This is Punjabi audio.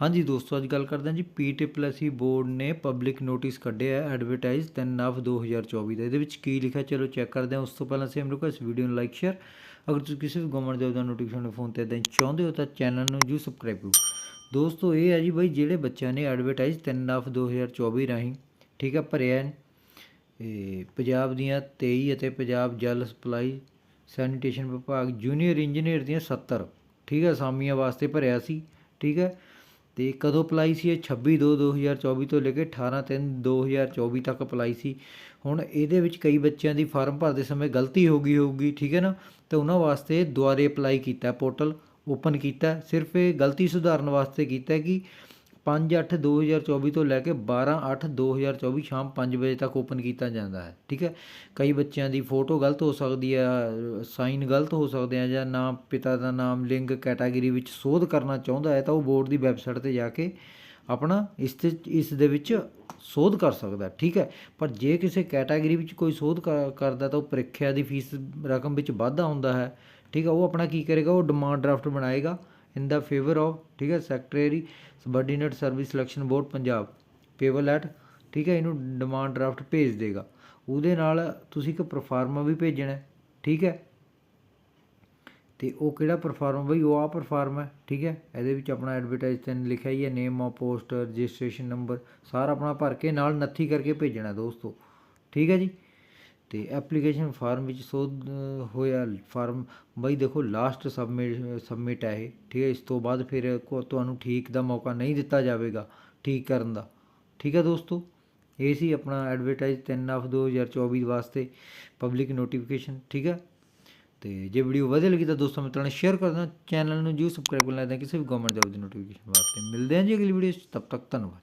ਹਾਂਜੀ ਦੋਸਤੋ, ਅੱਜ ਗੱਲ ਕਰਦੇ ਹਾਂ ਜੀ ਪੀਟੀਪੀਐਸਸੀ ਬੋਰਡ ਨੇ ਪਬਲਿਕ ਨੋਟਿਸ ਕੱਢਿਆ ਹੈ ਐਡਵਰਟਾਈਜ਼ 3 ਨਵ 2024 ਦਾ। ਇਹਦੇ ਵਿੱਚ ਕੀ ਲਿਖਿਆ ਚਲੋ ਚੈੱਕ ਕਰਦੇ ਹਾਂ। ਉਸ ਤੋਂ ਪਹਿਲਾਂ ਸੇਮ ਰੁਕੋ ਇਸ ਵੀਡੀਓ ਨੂੰ ਲਾਈਕ ਸ਼ੇਅਰ ਅਗਰ ਤੁਸੀਂ ਕਿਸੇ ਵੀ ਗਵਰਨਮੈਂਟ ਜੋਬ ਦਾ ਨੋਟੀਫਿਕੇਸ਼ਨ ਫੋਨ ਤੇ ਦੇਣਾ ਚਾਹੁੰਦੇ ਹੋ, ਤਾਂ ਚੈਨਲ ਨੂੰ ਜੂ ਸਬਸਕ੍ਰਾਈਬ ਕਰੋ। ਦੋਸਤੋ, ਇਹ ਹੈ ਜੀ ਬਈ ਜਿਹੜੇ ਬੱਚਿਆਂ ਨੇ ਐਡਵਰਟਾਈਜ਼ 3 ਨਵ 2024 ਰਾਹੀਂ, ਠੀਕ ਹੈ, ਭਰਿਆ ਹੈ। ਇਹ ਪੰਜਾਬ ਦੀਆਂ 23 ਅਤੇ ਪੰਜਾਬ ਜਲ ਸਪਲਾਈ ਸੈਨੀਟੇਸ਼ਨ ਵਿਭਾਗ ਜੂਨੀਅਰ ਇੰਜੀਨੀਅਰ ਦੀਆਂ 70 ਠੀਕ ਹੈ, ਅਸਾਮੀਆਂ ਵਾਸਤੇ ਭਰਿਆ ਸੀ, ਠੀਕ ਹੈ। ਅਤੇ ਕਦੋਂ ਅਪਲਾਈ ਸੀ ਇਹ? 26 2 2024 ਤੋਂ ਲੈ ਕੇ 18 3 2024 ਤੱਕ ਅਪਲਾਈ ਸੀ। ਹੁਣ ਇਹਦੇ ਵਿੱਚ ਕਈ ਬੱਚਿਆਂ ਦੀ ਫਾਰਮ ਭਰਦੇ ਸਮੇਂ ਗਲਤੀ ਹੋ ਗਈ ਹੋਊਗੀ, ਠੀਕ ਹੈ ਨਾ? ਤਾਂ ਉਹਨਾਂ ਵਾਸਤੇ ਦੁਬਾਰੇ ਅਪਲਾਈ ਕੀਤਾ ਪੋਰਟਲ ਓਪਨ ਕੀਤਾ। ਸਿਰਫ ਇਹ ਗਲਤੀ ਸੁਧਾਰਨ ਵਾਸਤੇ ਕੀਤਾ ਕਿ 5 8 2024 ਤੋਂ ਲੈ ਕੇ 12 8 2024 ਸ਼ਾਮ ਪੰਜ ਵਜੇ ਤੱਕ ਓਪਨ ਕੀਤਾ ਜਾਂਦਾ ਹੈ, ਠੀਕ ਹੈ? ਕਈ ਬੱਚਿਆਂ ਦੀ ਫੋਟੋ ਗਲਤ ਹੋ ਸਕਦੀ ਹੈ ਸਾਈਨ ਗਲਤ ਹੋ ਸਕਦੇ ਆ ਜਾਂ ਨਾਮ ਪਿਤਾ ਦਾ ਨਾਮ, ਲਿੰਗ ਕੈਟਾਗਰੀ ਵਿੱਚ ਸੋਧ ਕਰਨਾ ਚਾਹੁੰਦਾ ਹੈ ਤਾਂ ਉਹ ਬੋਰਡ ਦੀ ਵੈਬਸਾਈਟ ਤੇ ਜਾ ਕੇ ਆਪਣਾ ਇਸ ਤੇ, ਇਸ ਦੇ ਵਿੱਚ ਸੋਧ ਕਰ ਸਕਦਾ, ਠੀਕ ਹੈ? ਪਰ ਜੇ ਕਿਸੇ ਕੈਟਾਗਰੀ ਵਿੱਚ ਕੋਈ ਸੋਧ ਕਰ- ਕਰਦਾ ਤਾਂ ਉਹ ਪ੍ਰੀਖਿਆ ਦੀ ਫੀਸ ਰਕਮ ਵਿੱਚ ਵਾਧਾ ਹੁੰਦਾ ਹੈ, ਠੀਕ ਹੈ? ਉਹ ਆਪਣਾ ਕੀ ਕਰੇਗਾ? ਉਹ ਡਿਮਾਂਡ ਡਰਾਫਟ ਬਣਾਏਗਾ। ਇਨ ਦਾ ਫੇਵਰ ਆਫ ਠੀਕ ਹੈ secretary subordinate service selection board Punjab payable at ਠੀਕ ਹੈ ਇਹਨੂੰ ਡਿਮਾਂਡ ਡਰਾਫਟ ਭੇਜ ਦੇਗਾ ਉਹਦੇ ਨਾਲ ਤੁਸੀਂ ਇੱਕ ਪਰਫਾਰਮਾ ਵੀ ਭੇਜਣਾ ਠੀਕ ਹੈ ਤੇ ਉਹ ਕਿਹੜਾ ਪਰਫਾਰਮ ਬਈ ਉਹ ਆ ਪਰਫਾਰਮ ਹੈ ਠੀਕ ਹੈ ਇਹਦੇ ਵਿੱਚ ਆਪਣਾ ਐਡਵਰਟਾਈਜ਼ ਤੇ ਲਿਖਿਆ ਹੀ ਹੈ name of post registration number ਸਾਰਾ ਆਪਣਾ ਭਰ ਕੇ ਨਾਲ ਨੱਥੀ ਕਰਕੇ ਭੇਜਣਾ ਦੋਸਤੋ ਠੀਕ ਹੈ ਜੀ ਤੇ ਐਪਲੀਕੇਸ਼ਨ ਫਾਰਮ ਵਿੱਚ ਸੋਧ ਹੋਇਆ ਫਾਰਮ। ਬਈ ਦੇਖੋ ਲਾਸਟ ਸਬਮਿਟ ਸਬਮਿਟ ਹੈ ਇਹ, ਠੀਕ ਹੈ? ਇਸ ਤੋਂ ਬਾਅਦ ਫਿਰ ਕੋ, ਤੁਹਾਨੂੰ ਠੀਕ ਦਾ ਮੌਕਾ ਨਹੀਂ ਦਿੱਤਾ ਜਾਵੇਗਾ ਠੀਕ ਕਰਨ ਦਾ। ਠੀਕ ਹੈ ਦੋਸਤੋ? ਇਹ ਸੀ ਆਪਣਾ ਐਡਵਰਟਾਈਜ਼ 3 ਆਫ 2024 ਵਾਸਤੇ ਪਬਲਿਕ ਨੋਟੀਫਿਕੇਸ਼ਨ ਠੀਕ ਹੈ? ਤੇ ਜੇ ਵੀਡੀਓ ਵਧੀਆ ਲੱਗੀ ਤਾਂ ਦੋਸਤਾਂ ਮਿੱਤਰਾਂ ਨਾਲ ਸ਼ੇਅਰ ਕਰ ਦੇਣਾ ਚੈਨਲ ਨੂੰ ਜੂ ਸਬਸਕ੍ਰਾਈਬ ਕਰ ਲੈਣਾ ਕਿਸੇ ਵੀ ਗਵਰਨਮੈਂਟ ਜੋਬ ਦੀ ਨੋਟੀਫਿਕੇਸ਼ਨ ਵਾਸਤੇ। ਮਿਲਦੇ ਹਾਂ ਜੀ ਅਗਲੀ ਵੀਡੀਓ 'ਚ ਤਬ ਤੱਕ ਧੰਨਵਾਦ